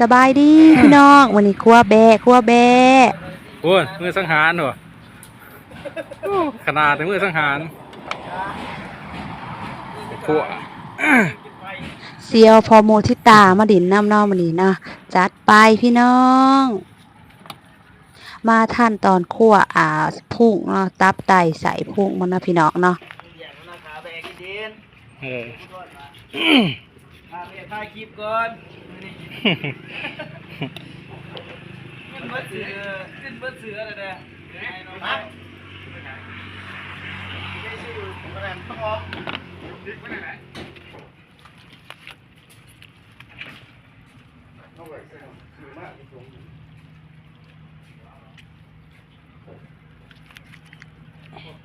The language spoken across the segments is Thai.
สบายดีพี่น้องวันนี้ครัวแบะครัวแบะโอ้ยมือสังหารเหรอโอ้ขนาดถึงมือสังหารขัวเซียวพอโมทิตามาดินน้ำเนอมันนี้นะจัดไปพี่น้อง มาท่านตอนคั่วอ่าพุ่งเนาะตับไตใส่พุ่งมันนะพี่น้องเนาะอย่างนั้นขาแบกดินเออพาไป ถ่ายคลิปก่อนขึ้นเบิดเสือขึ้นเบิดเสือเลยเด้อไอ้น้องครับได้ชื่อผมก็แรงต้องออก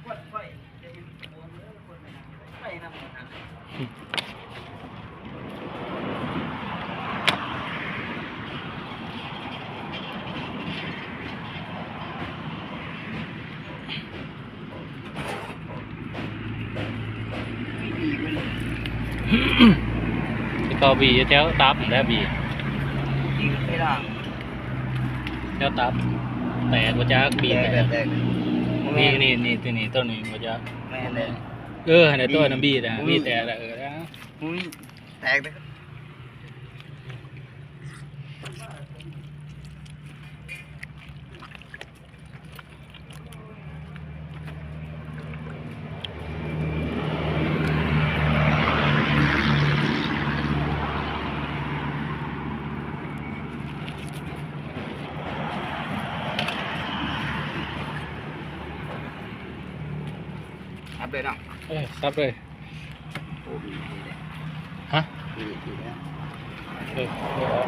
กดไฟจะอยู่บนเรือคนไหนไฟนำมัน ที่เขาบีแถวตับแล้วบียิงไม่ได้แถวตับแตกว่าจะบีแตแตกกแตกนี่นี่นี่ตัวนี้ตัวนี้ว่าจะแม่เลยเออในตัวน้ำบีนะบีแตกแล้วเออนะอุ้ยแตกเลย อัพเลยเนาะ เออซับเลยโอ้มีดีเลยฮะมีดีแล้วเออเดี๋ยวเอา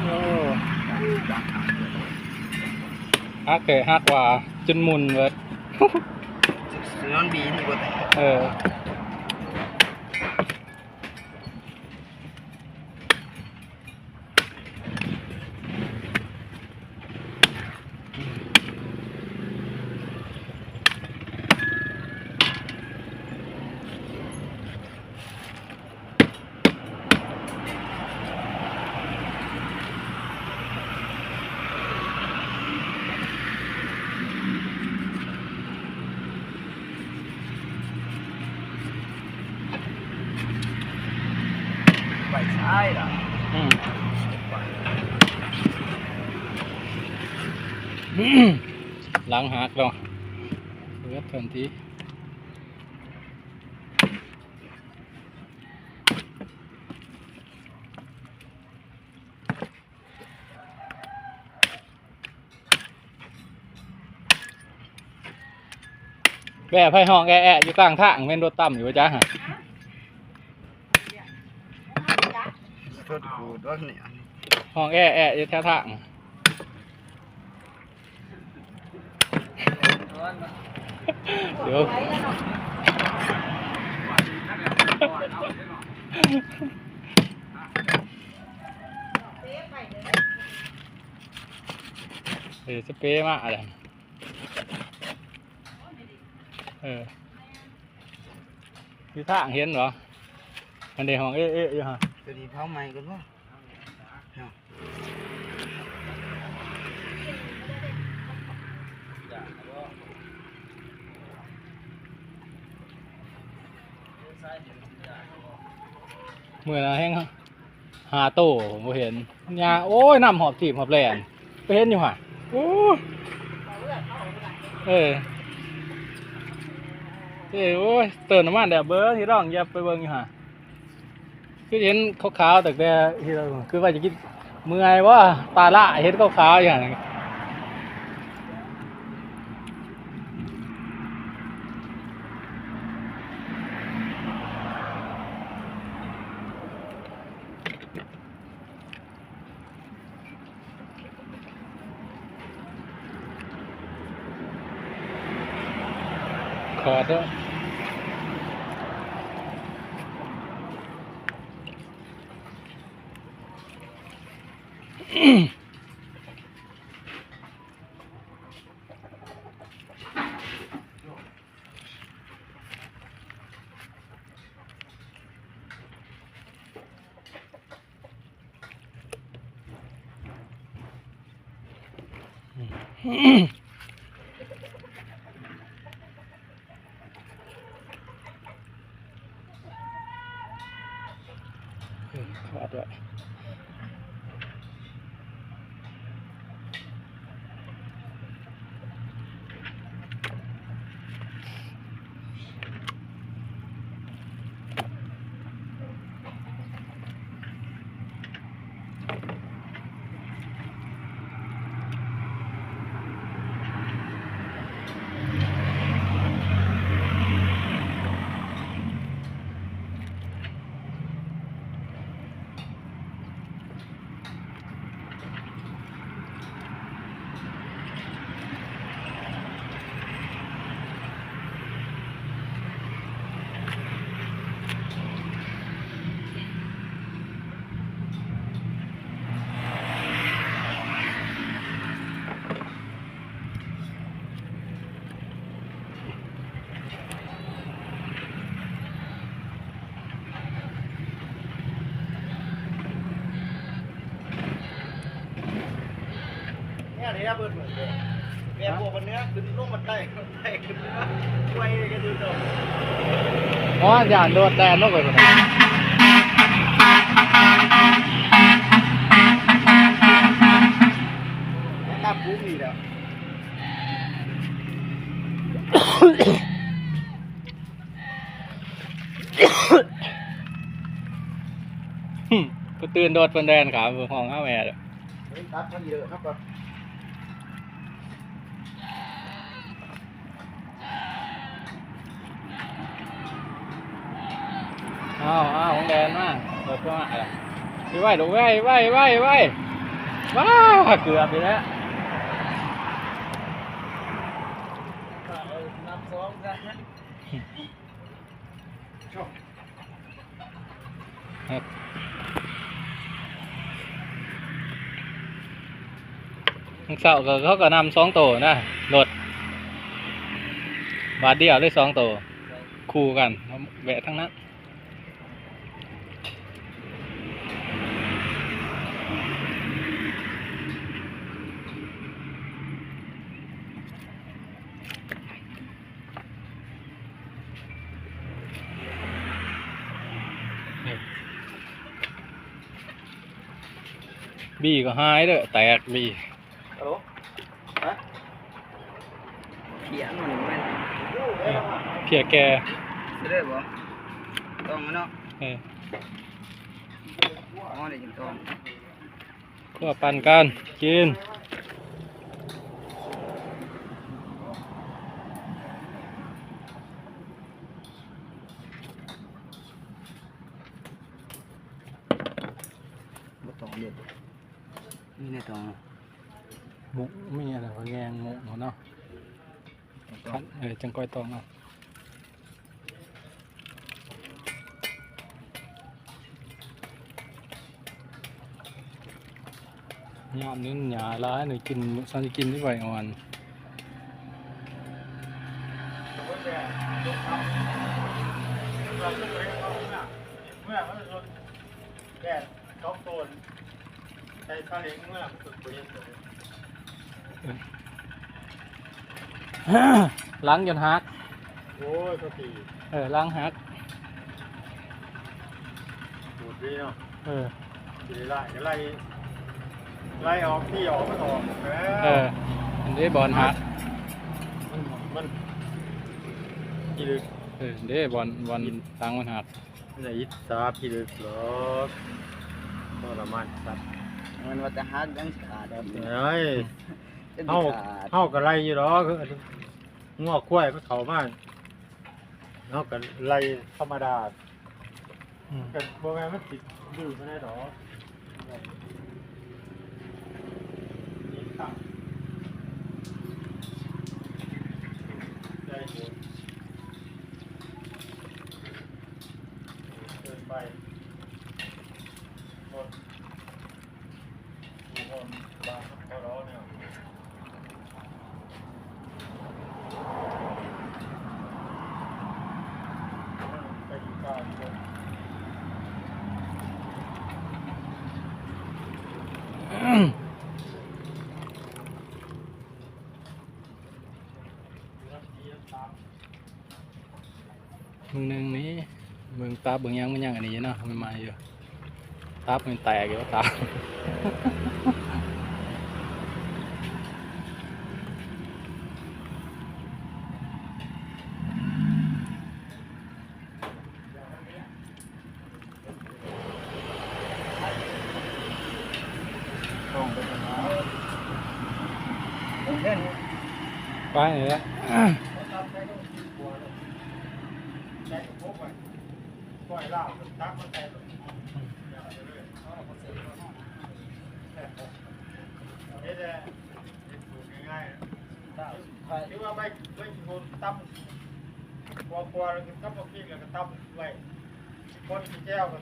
โอ้ฮักเกยฮักว่าจนหมุนเวิร์ดเสือมันบีนี่ก็แตกเออ ไปซ้ายล่ะ อืม หลังหักแล้วเลือดทันทีแม่ไพ่ห้องแอะๆอยู่กลางทางเม่นรถต่ำอยู่ว่าจ้าฮะโทษกูด้วยเนี่ยห้องแอะๆอยู่แถวทาง เดี๋ยวเออสเปรย์มาอะไรเออที่ทางเห็นเหรออันเดียวห้องเอ๊ะๆอยู่ฮะ ตัวนี้เผาใหม่กันวะเมื่อนะแห้งหาโตผมเห็นยาโอ้ยน้ำหอบถีบหอบแหลนไปเห็นอยู่ห่ะโอ้เออเอ้ยโอ้ยเตือนน้ำมันแดดเบิ้งที่ร้องอย่าไปเบิ้งอยู่ห่ะคือเห็นขาวๆแต่แต่ที่เราคือว่าจะกินเมื่อยว่าตาละเห็นขาวๆอย่างนั้ avocado Mm-hmm. แม่พวกมันเนี้ยขึ้นลงมันได้มันได้ขึ้นมาช่วยกันดูเถอะอ๋ออย่าโดดแดนลงไปคนนั้นตามปุ๊บนี่แหละหึก็ตื่นโดดเป็นแดนขาเบอห้องห้าแม่เลยตัดมันเยอะครับ อ้าวอ้าวของแดนมาโดดเข้ามาอะไรไปไหวดูไหวไหวไหวไหวว้าเกือบไปแล้วนำสองกันครับมึงเสาก็เขาก็นำสองโตนะโดดบาทเดียวได้สองโตคู่กันแวะทั้งนั้น บีก็หายเด้อแตกบีฮัลโหลฮะเขียนมันมันเพียแกจะได้บ่ต้องมันเนาะเอออ๋อเดี๋ยวกินต้องก็ปั่นกันกิน บ่ต้องเด็ด นี่ในต้องหมุมีอะไรวะแงงหมุเนาะคันเออจังก้อยตองเนาะยามนี้หยาร้ายหนูกินสันกินที่ไหวอ่อน ใช้ซาเล้งเมื่อมันสุดตัวเองล้างจนฮักโอ้ยก็ตีเออล้างฮักดูดดีเนาะเออตีไล่ไล่ไล่ออกที่ออกมันออกแล้วเอออันนี้บอลฮักมันมันพี่ลึกเออเด้บอลบอลล้างมันฮักไหนอิสาพี่ลึกหรอกทรมานสัตว์ มันว่าจะหักยังขาดแบบเอ้ยจะเฮาขาดเฮาก็ไล่อยู่หรอกงอกกล้วยมันเข้ามาเฮาก็ไล่ธรรมดาอืมกันบ่แม่นมันติดดื้อไม่ได้หรอนี่ตับใจโหดเกินไปหมดดูคนบางเขาร้อเนี่ยไปกินข้าวดีกว่า อ มึงหนึงนี้มึง ตาเบิ่งยังมันยังอันนี้เนาะมันมาอยู่ตับมันแตกอยู่ตาต้องไปหาผมเล่น ไปนี่แหละ ใช้กระพกไว้ปล่อยเหล้าตักมาใส่รถเฮ็ดได้เฮ็ดสูตรง่ายๆ หรือว่าไม่ไม่กินตั้มกลัวกลัวแล้วก็ตั้มมาปิ้งแล้วก็ตั้มไว้คนกินแก้วก็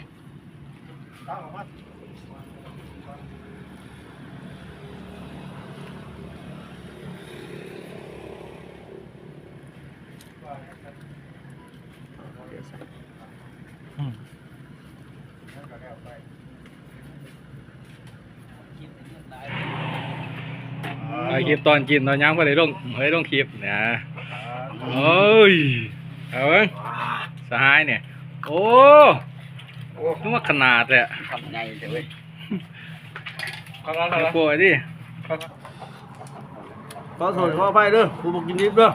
ตั้งออกมา คลิปตอนกินตอนยังบ่ได้ลงบ่ได้ลงคลิปนะโอ้ยเอาเบิ่งสหายเนี่ย โอ้นึกว่าขนาดเลยอะทำไงเดี๋ยวเว้ยเอาโปรยดิขอโทษขออภัยเด้อกูบอกกินดิบเด้อ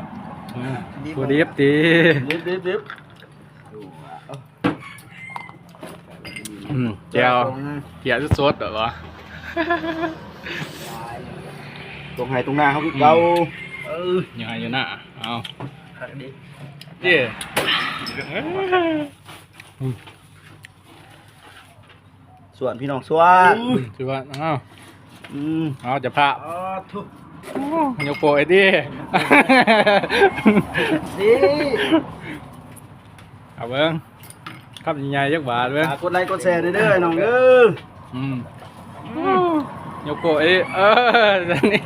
กูดิบตีดิบดิบดิบอืมแก้วเกียร์สดๆเหรอวะ ตรงไหนตรงหน้าเขาคือเก่าเออยังไงอยู่น่ะเอาขัดดิเจ้ส่วนพี่น้องส่วนคือว่าเอาอืมเอาจะพาอ๋อทุกยกโปรยดิสิเอาเบิ้งครับใหญ่ๆยักบาทเบิ้งฝากกดไลค์กดแชร์ด้วยเด้อน้องเด้ออืม ยกโปรยดิเอออันนี้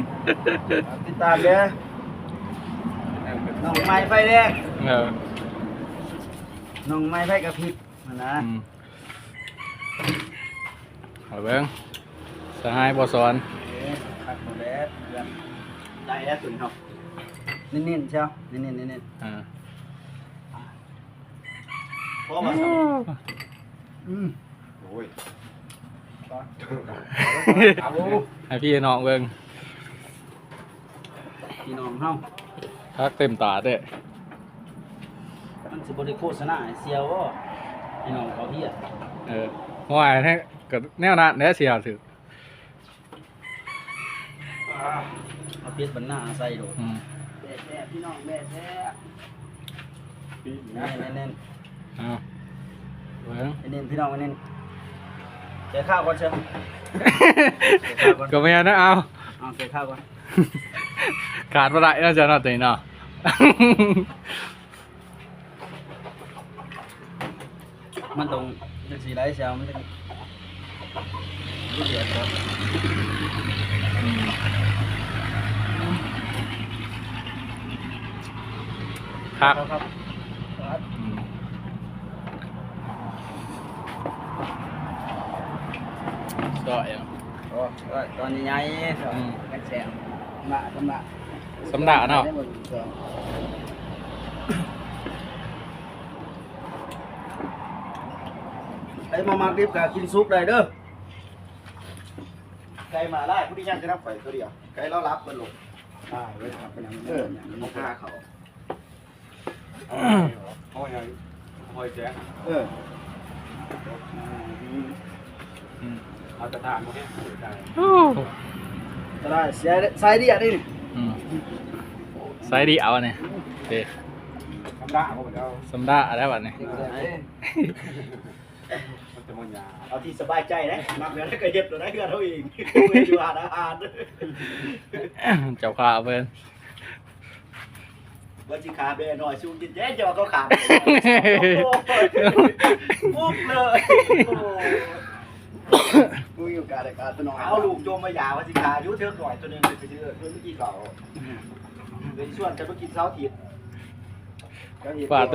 ติดตามเด้อน้องไม้ไฟแดงเออน้องไม้ไฟกระพริบนั่นนะอืมเอาเบิ้งสหายบอสอนขัดหมดแล้วเพื่อนได้แล้วถึงครับนิ่นๆเชียวนิ่นๆนิ่นอ่าๆพอมาสัอืมโอ้ยเอา ให้พี่น้องเบิ้งพี่น้องเฮาทักเต็มตาเด้อมันสิบ่ได้โฆษณาให้เสียวบ่พี่น้องเขาเฮียเออห่วยให้กับแนวนั้นแหน่เสียถือเอาเปียกบันหน้าใส่โดดอืมแบ่แบ่พี่น้องแบ่แบ่แน่นแน่นเอาเบิ้งแน่นพี่น้องแน่น เจ๊ข้าวก่อนเชิญก็ไม่เอานะเอาเอาเจ๊ข้าวก่อนขาดบ่ได้น่าจะน่าตัวนี้เนาะ มันตรงจังสีไรเชียวมันจะเดือดก่อนครับ ครับ อืม ก็อย่างโอ้ยตอนนี้ใหญ่ๆอืม กันแสบมาสำละสำดาเนาะได้หมดสองไอ้มามาดิบกับกินซุปเลยเด้อไก่มาได้ผู้ที่ยังจะรับไฟตัวเดียวไก่เรารับมันลงได้ไว้ทำเป็นอย่างนี้เออมันฆ่าเขาห้อยห้อยแจ๊คเอออืม เอาตะทานมาให้ได้จะได้เสียสายเดียดนี่อืมไซส์ดีเอาเนี่ยเด็ทำได้เขาบอกเอาสำดาได้บัดเนี่ยมันจะมันยาเอาที่สบายใจนะมักแล้วก็เย็บตัวได้เพื่อนเขาเองไม่อยู่หาอาหารเจ้าข้าเพิ่นว่าจิขาเบหน่อยชูกินแย่จอเขาขาดปุ๊บเลย กูอยู่การรายการตัวน้อยเอาลูกโจมมายาว่าจิขายุเทิงหน่อยตัวนึงไปซื้อเพื่อนเมื่อกี้เขาเป็นส่วนจะเมื่อกี้เช้าทิพย์ตั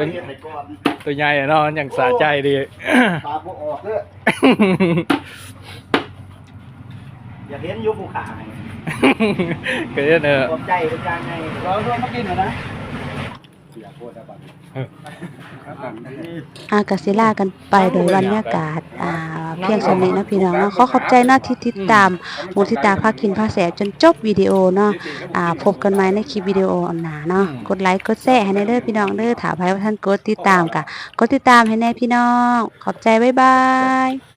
วนี้ให้ก่อนตัวใหญ่อะเนาะอย่างสะใจดีปาบออกเลยอยากเห็นยุภูขาก็เด้เนอะขอบใจเป็นการไงเราต้องมากินเหรอนะเสียโคตรบัตรเอ อากาศิลากันไปโดยบรรยากาศอ่าเพียงสนิทนะพี่น้องเนาะขอขอบใจเนาะที่ติดตามมูทิตาพากินพาแสจนจบวิดีโอเนาะอ่าพบกันใหม่ในคลิปวิดีโออันหนาเนาะกดไลค์กดแชร์ให้แน่เด้อพี่น้องเด้อถ้าใครว่าท่านกดติดตามกะกดติดตามให้แน่พี่น้อง ขอบใจบ๊ายบาย